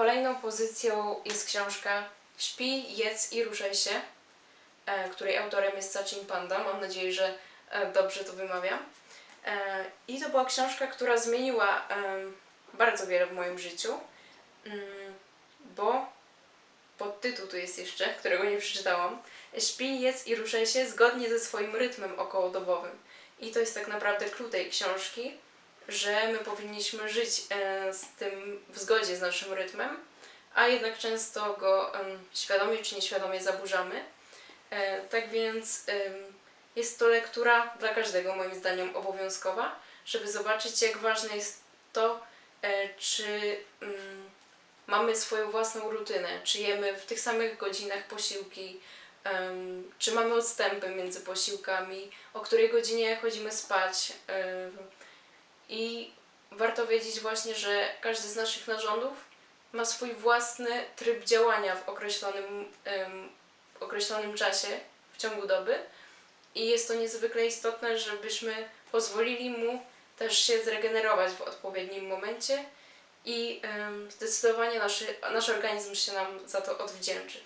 kolejną pozycją jest książka Śpi, jedz i ruszaj się, e, której autorem jest Sachin Panda. Mam nadzieję, że e, dobrze to wymawiam. E, I to była książka, która zmieniła bardzo wiele w moim życiu, mm, bo podtytuł tu jest jeszcze, którego nie przeczytałam. Śpi, jedz i ruszaj się zgodnie ze swoim rytmem okołodobowym. I to jest tak naprawdę klucz tej książki, że my powinniśmy żyć e, z tym w zgodzie z naszym rytmem, a jednak często go świadomie czy nieświadomie zaburzamy. E, tak więc jest to lektura dla każdego, moim zdaniem, obowiązkowa, żeby zobaczyć, jak ważne jest to, e, czy mm, mamy swoją własną rutynę, czy jemy w tych samych godzinach posiłki, czy mamy odstępy między posiłkami, o której godzinie chodzimy spać. I warto wiedzieć właśnie, że każdy z naszych narządów ma swój własny tryb działania w określonym, określonym czasie w ciągu doby. I jest to niezwykle istotne, żebyśmy pozwolili mu też się zregenerować w odpowiednim momencie i zdecydowanie naszy, nasz organizm się nam za to odwdzięczy.